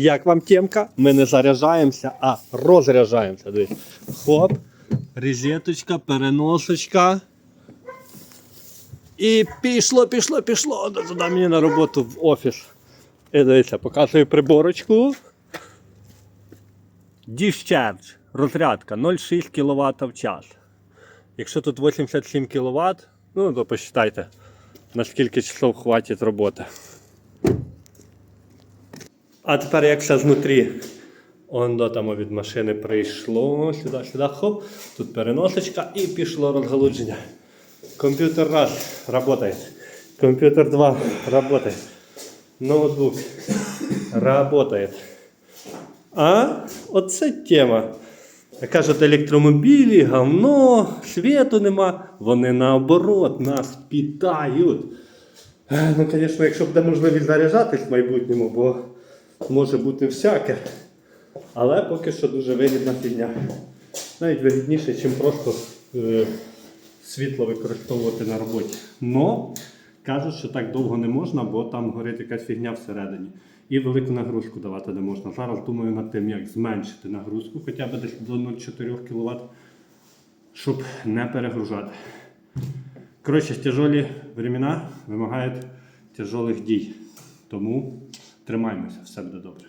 Як вам темка? Ми не заряджаємося, а розряджаємося. Дивись. Хоп, розеточка, переносочка. І пішло, пішло, пішло. Туди мені на роботу в офіс. І дивіться, показую приборочку. Discharge, розрядка 0,6 кВт в час. Якщо тут 87 кВт, ну то посчитайте, на скільки часов хватить роботи. А тепер як все знутрі. Он там від машини прийшло, сюди, сюди, хоп, тут переносочка і пішло розгалудження. Комп'ютер раз работает. Комп'ютер 2 работает. Ноутбук работает. А оце тема. Кажуть, електромобілі, говно, світу нема. Вони наоборот нас питають. Ну, звісно, якщо буде можливість заряджатись в майбутньому, бо може бути всяке. Але поки що дуже вигідна фігня. Навіть вигідніше, ніж просто е, світло використовувати на роботі. Но кажуть, що так довго не можна, бо там горить якась фігня всередині. І велику нагрузку давати не можна. Зараз думаю над тим, як зменшити нагрузку, хоча б десь до 0,4 кВт, щоб не перегружати. Коротше, тяжолі времена вимагають тяжолих дій. Тому тримаємося, все буде добре.